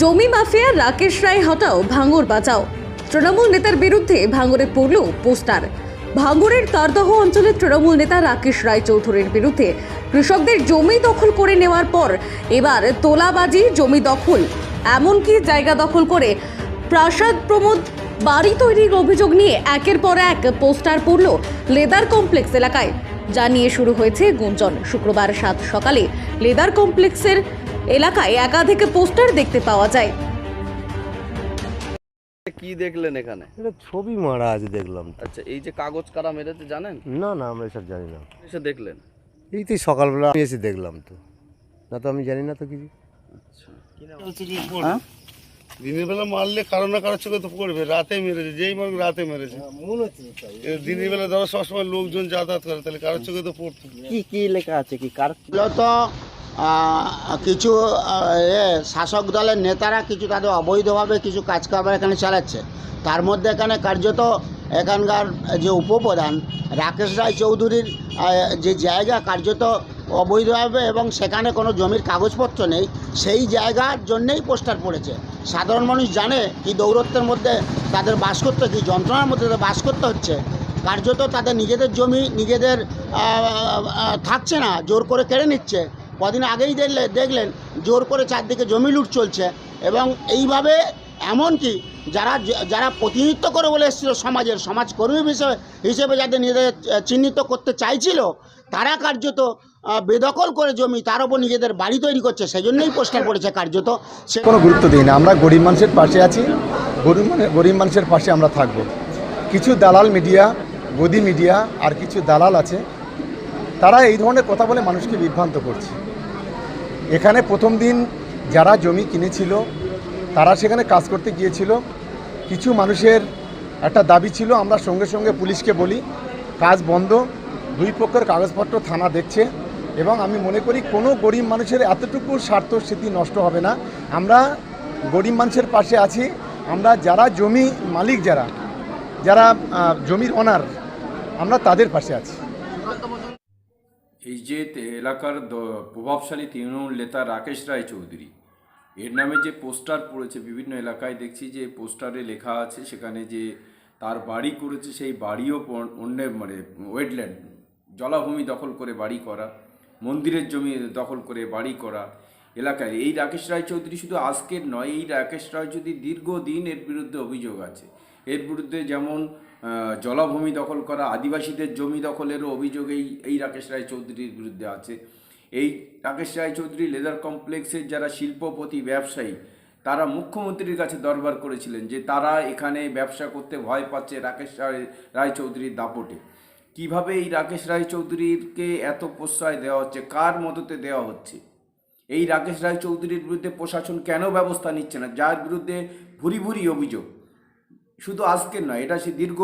জমি মাফিয়া রাকেশ রায় হটাও ভাঙর বাঁচাও। তৃণমূল নেতার বিরুদ্ধে ভাঙরে পড়ল পোস্টার। ভাঙরের তারদহ অঞ্চলের তৃণমূল নেতা রাকেশ রায় চৌধুরীর বিরুদ্ধে কৃষকদের জমি দখল করে নেওয়ার পর এবার তোলাবাজি, জমি দখল, এমনকি জায়গা দখল করে প্রাসাদ প্রমোদ, বাড়ি তৈরির অভিযোগ নিয়ে একের পর এক পোস্টার পড়ল লেদার কমপ্লেক্স এলাকায়। যা নিয়ে শুরু হয়েছে গুঞ্জন। শুক্রবার সাত সকালে লেদার কমপ্লেক্সের এলাকায় একাধিক পোস্টার দেখতে পাওয়া যায়। কি দেখলেন এখানে? এটা ছবি মারা আছে দেখলাম আচ্ছা এই যে কাগজ কারা মেরেছে জানেন? না না আমরা এসব জানি না। এসে দেখলেন? এই তো সকালবেলা আমি এসে দেখলাম তো। না তো আমি জানি না তো কিছু। হ্যাঁ? দিনের বেলা মারলে কারও না কারও চোখে তো পড়বে রাতে মেরেছে যেই মারুক রাতে মেরেছে। এবার দিনের বেলা ধরো সবসময় লোকজন যাতায়াত করে তাহলে কারও চোখে তো পড়তো। কি কি লেখা আছে কি কার কিছু এ, শাসক দলের নেতারা কিছু তাদের অবৈধভাবে কিছু কাজকারবার এখানে চালাচ্ছে। তার মধ্যে এখানে কার্যত এখানকার যে উপপ্রধান রাকেশ রায় চৌধুরীর যে জায়গা কার্যত অবৈধভাবে এবং সেখানে কোনো জমির কাগজপত্র নেই সেই জায়গার জন্যেই পোস্টার পড়েছে। সাধারণ মানুষ জানে কি দৌরত্বের মধ্যে তাদের বাস করতে কি যন্ত্রণার মধ্যে তাদের বাস করতে হচ্ছে। কার্যত তাদের নিজেদের জমি নিজেদের থাকছে না জোর করে কেড়ে নিচ্ছে। কদিন আগেই দেখলে, দেখলেন, জোর করে চারদিকে জমি লুট চলছে এবং এইভাবে এমনকি যারা যারা প্রতিনিধিত্ব করে বলে এসেছিল সমাজের, সমাজকর্মী হিসেবে হিসেবে যাদের নিজেদের চিহ্নিত করতে চাইছিল, তারা কার্যত বেদখল করে জমি, তার উপর নিজেদের বাড়ি তৈরি করছে সেই জন্যই পোস্টার পড়েছে কার্যত। সে কোনো গুরুত্ব দিই না, আমরা গরিব মানুষের পাশে আছি, গরিব মানে গরিব মানুষের পাশে আমরা থাকব। কিছু দালাল মিডিয়া, গদি মিডিয়া, আর কিছু দালাল আছে, তারা এই ধরনের কথা বলে মানুষকে বিভ্রান্ত করছে। এখানে প্রথম দিন যারা জমি কিনেছিল, তারা সেখানে কাজ করতে গিয়েছিল। কিছু মানুষের একটা দাবি ছিল, আমরা সঙ্গে সঙ্গে পুলিশকে বলি, কাজ বন্ধ, দুই পক্ষের কাগজপত্র থানা দেখছে এবং আমি মনে করি কোনো গরিব মানুষের এতটুকু স্বার্থ স্মৃতি নষ্ট হবে না। আমরা গরিব মানুষের পাশে আছি, আমরা যারা জমি মালিক যারা যারা জমির অনার আমরা তাদের পাশে আছি। এই যে এলাকার প্রভাবশালী তৃণমূল নেতা রাকেশ রায় চৌধুরী এর নামে যে পোস্টার পড়েছে বিভিন্ন এলাকায়, দেখছি যে পোস্টারে লেখা আছে সেখানে যে তার বাড়ি করেছে সেই বাড়িও অন্যের মানে ওয়েটল্যান্ড, জলাভূমি দখল করে বাড়ি করা, মন্দিরের জমি দখল করে বাড়ি করা এলাকায়। এই রাকেশ রায় চৌধুরী শুধু আজকের নয়, এই রাকেশ রায় চৌধুরী দীর্ঘদিন এর বিরুদ্ধে অভিযোগ আছে। এর বিরুদ্ধে যেমন জলাভূমি দখল করা, আদিবাসীদের জমি দখলেরও অভিযোগ এই এই রাকেশ রায় চৌধুরীর বিরুদ্ধে আছে। এই রাকেশ রায় চৌধুরী লেদার কমপ্লেক্সের যারা শিল্পপতি, ব্যবসায়ী, তারা মুখ্যমন্ত্রীর কাছে দরবার করেছিলেন যে তারা এখানে ব্যবসা করতে ভয় পাচ্ছে রাকেশ রায় রায় চৌধুরীর দাপটে। কীভাবে এই রাকেশ রায় চৌধুরীকে এত প্রশ্রয় দেওয়া হচ্ছে? কার মদতে দেওয়া হচ্ছে? এই রাকেশ রায় চৌধুরীর বিরুদ্ধে প্রশাসন কেন ব্যবস্থা নিচ্ছে না? যার বিরুদ্ধে ভুরি ভুরি অভিযোগ। শুধু আজকের নয়, এটা সে দীর্ঘ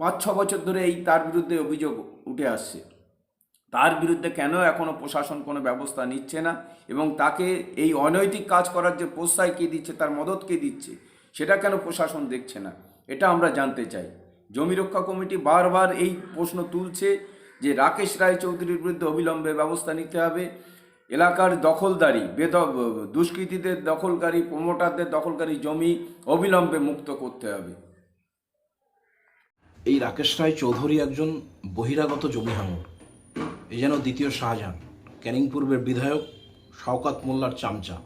পাঁচ, ছ বছর ধরে এই তার বিরুদ্ধে অভিযোগ উঠে আসছে। তার বিরুদ্ধে কেন এখনও প্রশাসন কোনো ব্যবস্থা নিচ্ছে না এবং তাকে এই অনৈতিক কাজ করার যে প্রশ্রয় কে দিচ্ছে, তার মদত কে দিচ্ছে, সেটা কেন প্রশাসন দেখছে না? এটা আমরা জানতে চাই। জমি রক্ষা কমিটি বারবার এই প্রশ্ন তুলছে যে রাকেশ রায় চৌধুরীর বিরুদ্ধে অবিলম্বে ব্যবস্থা নিতে হবে। এলাকার দখলদারি, বেদ, দুষ্কৃতীদের দখলকারী, প্রমোটারদের দখলকারী জমি অবিলম্বে মুক্ত করতে হবে। এই রাকেশ রায় চৌধুরী একজন বহিরাগত জমি হাঙর। এ যেন দ্বিতীয় শাহজাহান ক্যানিং পূর্বের বিধায়ক শওকাত মোল্লার চামচা।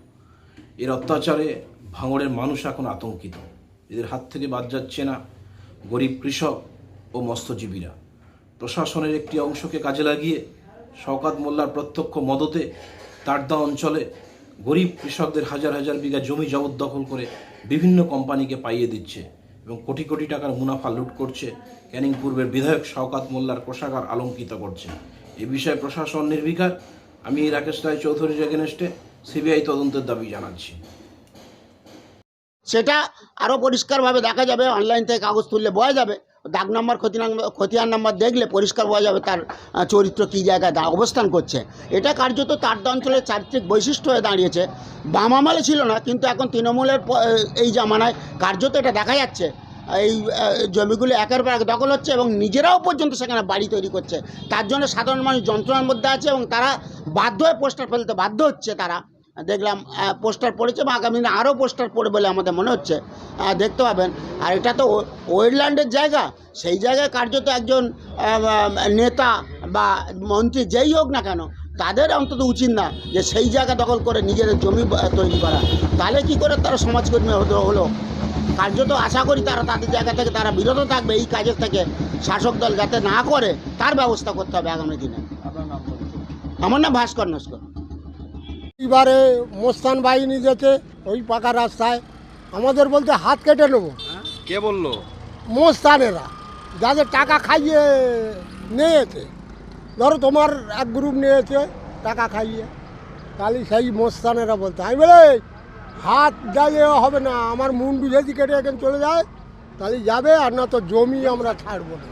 এর অত্যাচারে ভাঙড়ের মানুষ এখন আতঙ্কিত। এদের হাত থেকে বাদ যাচ্ছে না গরিব কৃষক ও মৎস্যজীবীরা। প্রশাসনের একটি অংশকে কাজে লাগিয়ে শওকাত মোল্লার প্রত্যক্ষ মদতে তারদা অঞ্চলে গরিব কৃষকদের হাজার হাজার বিঘা জমি জবরদখল করে বিভিন্ন কোম্পানিকে পাইয়ে দিচ্ছে এবং কোটি কোটি টাকার মুনাফা লুট করছে। ক্যানিং পূর্বের বিধায়ক শওকাত মোল্লার কোষাগার আলঙ্কিত করছে। এ বিষয়ে প্রশাসন নির্বিকার। আমি রাকেশ রায় চৌধুরীর এগেনস্টে সিবিআই তদন্তের দাবি জানাচ্ছি। সেটা আরও পরিষ্কারভাবে দেখা যাবে। অনলাইন থেকে কাগজ তুললে বোঝা যাবে। দাগ নাম্বার, ক্ষতি খতিয়ান নাম্বার দেখলে পরিষ্কার বোঝা যাবে তার চরিত্র কী জায়গায় অবস্থান করছে। এটা কার্যত তার অঞ্চলের চারিত্রিক বৈশিষ্ট্য হয়ে দাঁড়িয়েছে। বাম আমলে ছিল না, কিন্তু এখন তৃণমূলের এই জামানায় কার্যত এটা দেখা যাচ্ছে। এই জমিগুলো একের পর এক দখল হচ্ছে এবং নিজেরাও পর্যন্ত সেখানে বাড়ি তৈরি করছে। তার জন্য সাধারণ মানুষ যন্ত্রণার মধ্যে আছে এবং তারা বাধ্য হয়ে পোস্টার ফেলতে বাধ্য হচ্ছে তারা। দেখলাম পোস্টার পড়েছে বা আগামী দিনে আরও পোস্টার পড়ে বলে আমাদের মনে হচ্ছে। দেখতে পাবেন। আর এটা তো ওয়েটল্যান্ডের জায়গা। সেই জায়গায় কার্যত একজন নেতা বা মন্ত্রী যেই হোক না কেন তাদের অন্তত উচিত না যে সেই জায়গা দখল করে নিজেদের জমি তৈরি করা। তাহলে কি করে তারা সমাজকর্মী হলো হলো? কার্যত আশা করি তারা তাদের জায়গা থেকে তারা বিরত থাকবে এই কাজের থেকে শাসক দল যাতে না করে তার ব্যবস্থা করতে হবে আগামী দিনে। আমার নাম ভাস্কর নস্কর। এবারে মোস্তান বাহিনী যেতে ওই পাকা রাস্তায়। আমাদের বলতে হাত কেটে নেব। কে বলল? মোস্তানেরা। যাদের টাকা খাইয়ে নিয়েছে। ধরো তোমার এক গ্রুপ নিয়েছে টাকা খাইয়ে। তাহলে সেই মোস্তানেরা বলতে আমি বলে হাত জ্বালিয়ে হবে না। আমার মুন্ডু যদি কেটে এখানে চলে যায় তাহলে যাবে আর না তো জমি আমরা ছাড়বো না।